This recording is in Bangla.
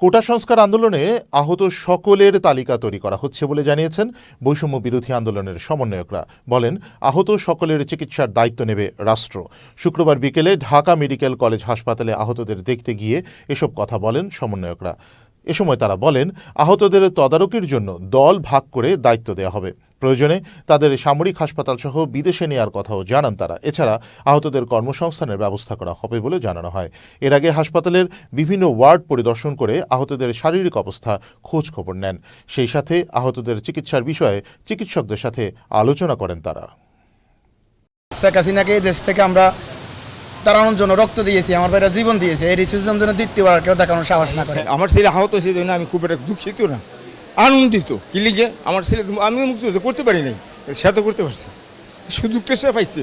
কোটা সংস্কার আন্দোলনে আহত সকলের তালিকা তৈরি করা হচ্ছে বলে জানিয়েছেন বৈষম্য বিরোধী আন্দোলনের সমন্বয়করা। বলেন, আহত সকলের চিকিৎসার দায়িত্ব নেবে রাষ্ট্র। শুক্রবার বিকেলে ঢাকা মেডিকেল কলেজ হাসপাতালে আহতদের দেখতে গিয়ে এসব কথা বলেন সমন্বয়করা। এ সময় তারা বলেন, আহতদের তদারকির জন্য দল ভাগ করে দায়িত্ব দেওয়া হবে। প্রয়োজনে তাদের সামরিক হাসপাতাল সহ বিদেশে নেওয়ার কথাও জানান তারা। এছাড়া আহতদের কর্মসংস্থানের ব্যবস্থা করা হবে বলে জানানো হয়। এর আগে হাসপাতালের বিভিন্ন ওয়ার্ড পরিদর্শন করে আহতদের শারীরিক অবস্থা খোঁজ খবর নেন। সেই সাথে আহতদের চিকিৎসার বিষয়ে চিকিৎসকদের সাথে আলোচনা করেন তারা। শেখ হাসিনাকে এই দেশ থেকে আমরা তাড়ানোর জন্য রক্ত দিয়েছি আমার ভাইরা জীবন দিয়েছে। এই রিসিজন জন্য দ্বিতীয়বার কেউ দেখানোর সাহস না করে। আমার ছেলে আহত হয়েছে জন্য আমি খুব একটা দুঃখিত না। আনন্দিত। কি লিগে? আমার ছেলে আমি মুক্তি করতে পারি নাই। সে তো করতে পারছে। সুযোগটা সে পাইছে।